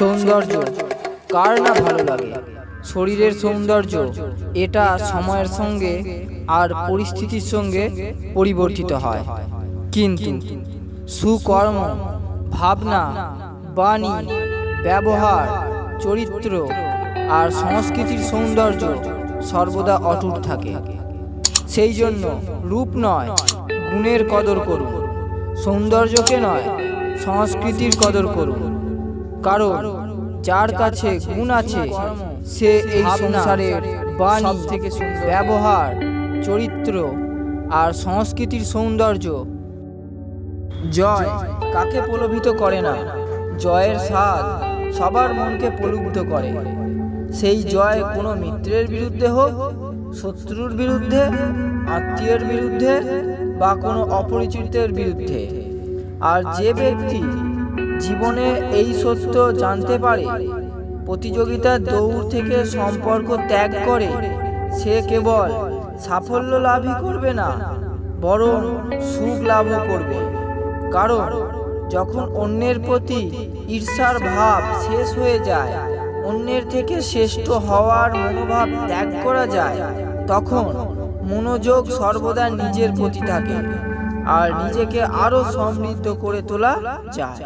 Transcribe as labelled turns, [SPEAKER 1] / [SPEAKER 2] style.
[SPEAKER 1] সৌন্দর্য। কার না ভালো লাগে? শরীরের সৌন্দর্য, এটা সময়ের সঙ্গে আর পরিস্থিতির সঙ্গে পরিবর্তিত হয়। কিন্তু সুকর্ম, ভাবনা, বাণী, ব্যবহার, চরিত্র আর সংস্কৃতির সৌন্দর্য সর্বদা অটুট থাকে। সেই জন্য রূপ নয়, গুণের কদর করুন। সৌন্দর্যকে নয়, সংস্কৃতির কদর করুন। কারণ যার কাছে গুণ আছে, সে এই সংসারের বাণী থেকে ব্যবহার, চরিত্র আর সংস্কৃতির সৌন্দর্য জয় কাকে প্রলোভিত করে না? জয়ের স্বাদ সবার মনকে প্রলুব্ধ করে। সেই জয় কোনো মিত্রের বিরুদ্ধে হোক, শত্রুর বিরুদ্ধে, আত্মীয়ের বিরুদ্ধে বা কোনো অপরিচিতের বিরুদ্ধে। আর যে ব্যক্তি জীবনে এই সত্য জানতে পারে। প্রতিযোগিতার দৌড় থেকে সম্পর্ক ত্যাগ করে, সে কেবল সাফল্য লাভই করবে না, বরং সুখ লাভও করবে। কারণ যখন অন্যের প্রতি ঈর্ষার ভাব শেষ হয়ে যায়, অন্যের থেকে শ্রেষ্ঠ হওয়ার মনোভাব ত্যাগ করা যায়, তখন মনোযোগ সর্বদা নিজের প্রতি থাকে, আর নিজেকে আরও সমৃদ্ধ করে তোলা যায়।